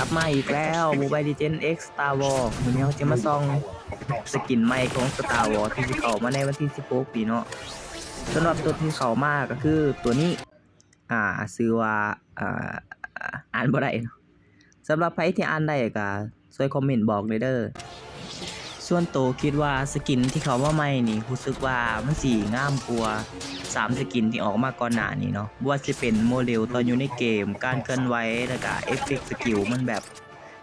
กลับมาอีกแล้ว Mobile Legends X Star Wars วันนี้เราจะมาซองสกินใหม่ของสตาร์วอลที่เขามาในวันที่ 16 ปีเนาะสำหรับตัวที่เขามาก็คือตัวนี้ อ่าซื้อว่า อ่า อ่านบ่ได้เนาะสำหรับใครที่อ่านได้ก็ช่วยคอมเมนต์บอกเลยเด้อ ส่วนตัวคิดว่าสกินที่เขาว่าใหม่นี่รู้สึกว่ามันสีงามกว่าสามสกินที่ออกมาก่อนหน้านี้เนาะบ่ว่าจะเป็นโมเดลตอนอยู่ในเกม การเคลื่อนไหวแล้วก็เอฟเฟกต์สกิลมันแบบ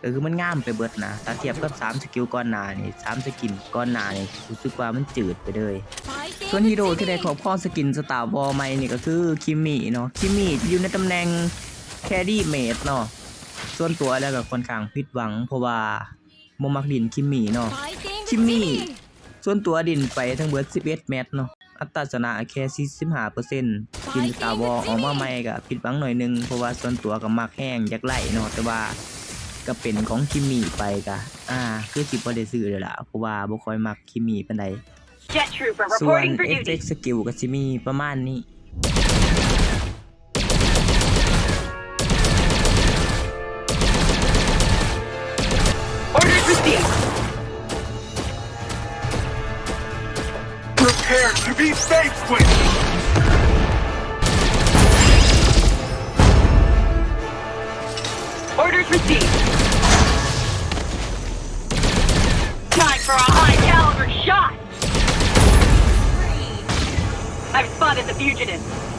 ก็คือมันงามไปเบิดนะถ้าเทียบกับสามสกิลก่อนหน้านี่สามสกินก่อนหน้านี่รู้สึกว่ามันจืดไปเลยส่วนฮีโร่ที่ได้ครอบครองสกินสตาร์วอลใหม่นี่ก็คือคิมมี่เนาะคิมมี่อยู่ในตำแหน่งแครี่เมดเนาะส่วนตัวแล้วก็ค่อนข้างผิดหวังเพราะว่าบ่มักดินคิมมี่เนาะ คิมมี่ส่วนตัวดินไปทั้งเบิด11เมตรเนาะอัตราชนะแค่45%กินตาวอออกมาใหม่ก็ผิดหวังหน่อยหนึง เพราะว่าส่วนตัวก็มักแห้งอยากไล่เนาะแต่ว่าก็เป็นของคิมมี่ไปก็อ่า คือสิบ่ได้ซื้อเลยล่ะ เพราะว่าบ่ค่อยมักคิมมี่ปานใด Jet Trooper ส่วน reporting for เอฟเฟ duty. กต์สกิลก็สิมีประมาณนี้ Prepare to be faced with! Orders received. Time for a high caliber shot. I've spotted the fugitive.